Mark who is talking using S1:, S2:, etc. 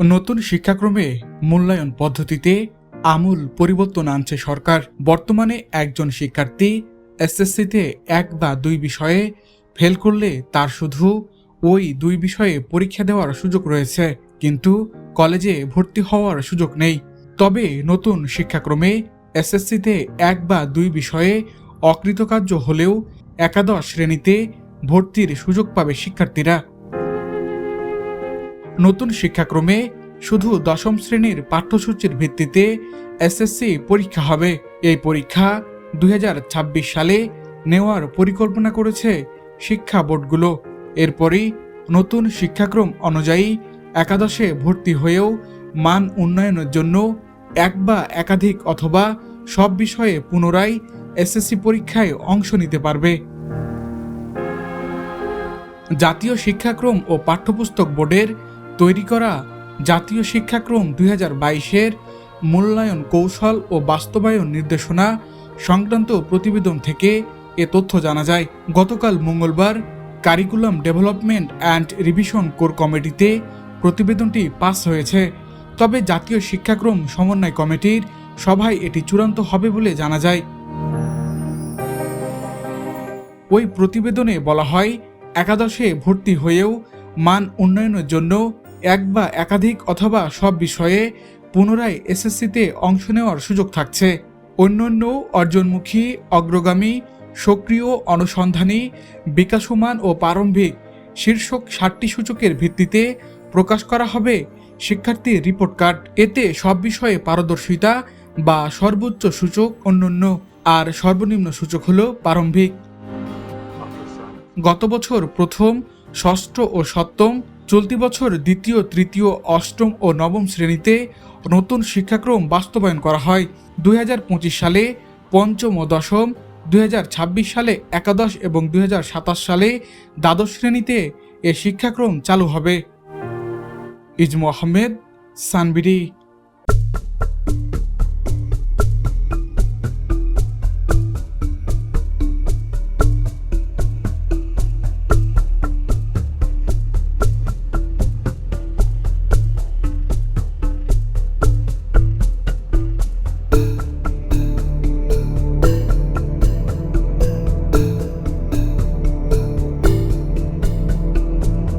S1: নতুন শিক্ষাক্রমে মূল্যায়ন পদ্ধতিতে আমূল পরিবর্তন আনছে সরকার। বর্তমানে একজন শিক্ষার্থী এসএসসিতে এক বা দুই বিষয়ে ফেল করলে তার শুধু ওই দুই বিষয়ে পরীক্ষা দেওয়ার সুযোগ রয়েছে, কিন্তু কলেজে ভর্তি হওয়ার সুযোগ নেই। তবে নতুন শিক্ষাক্রমে এসএসসিতে এক বা দুই বিষয়ে অকৃতকার্য হলেও একাদশ শ্রেণীতে ভর্তির সুযোগ পাবে শিক্ষার্থীরা। নতুন শিক্ষাক্রমে শুধু দশম শ্রেণির পাঠ্যসূচির ভিত্তিতে এসএসসি পরীক্ষা হবে। এই পরীক্ষা দুই হাজার ছাব্বিশ সালে নেওয়ার পরিকল্পনা করেছে শিক্ষা বোর্ডগুলো। এরপরই নতুন শিক্ষাক্রম অনুযায়ী একাদশে ভর্তি হয়েও মান উন্নয়নের জন্য এক বা একাধিক অথবা সব বিষয়ে পুনরায় এসএসসি পরীক্ষায় অংশ নিতে পারবে। জাতীয় শিক্ষাক্রম ও পাঠ্যপুস্তক বোর্ডের তৈরি করা জাতীয় শিক্ষাক্রম দুই হাজার বাইশের মূল্যায়ন কৌশল ও বাস্তবায়ন নির্দেশনা সংক্রান্ত প্রতিবেদন থেকে এ তথ্য জানা যায়। গতকাল মঙ্গলবার curriculum development and revision core কমিটিতে প্রতিবেদনটি পাস হয়েছে। তবে জাতীয় শিক্ষাক্রম সমন্বয় কমিটির সভায় এটি চূড়ান্ত হবে বলে জানা যায়। ওই প্রতিবেদনে বলা হয়, একাদশে ভর্তি হয়েও মান উন্নয়নের জন্য এক বা একাধিক অথবা সব বিষয়ে পুনরায় এসএসসিতে অংশ নেওয়ার সুযোগ থাকছে। অন্যান্য অর্জনমুখী, অগ্রগামী, সক্রিয়, অনুসন্ধানী, বিকাশমান ও প্রারম্ভিক শীর্ষক ষাটটি সূচকের ভিত্তিতে প্রকাশ করা হবে শিক্ষার্থীর রিপোর্ট কার্ড। এতে সব বিষয়ে পারদর্শিতা বা সর্বোচ্চ সূচক অন্যান্য আর সর্বনিম্ন সূচক হল প্রারম্ভিক। গত বছর প্রথম, ষষ্ঠ ও সপ্তম চলতি বছর দ্বিতীয়, তৃতীয়, অষ্টম ও নবম শ্রেণীতে নতুন শিক্ষাক্রম বাস্তবায়ন করা হয়। দু হাজার পঁচিশ সালে পঞ্চম ও দশম, দুই হাজার ছাব্বিশ সালে একাদশ এবং দুই হাজার সাতাশ সালে দ্বাদশ শ্রেণীতে এ শিক্ষাক্রম চালু হবে। ইজমু আহমেদ সানবিরি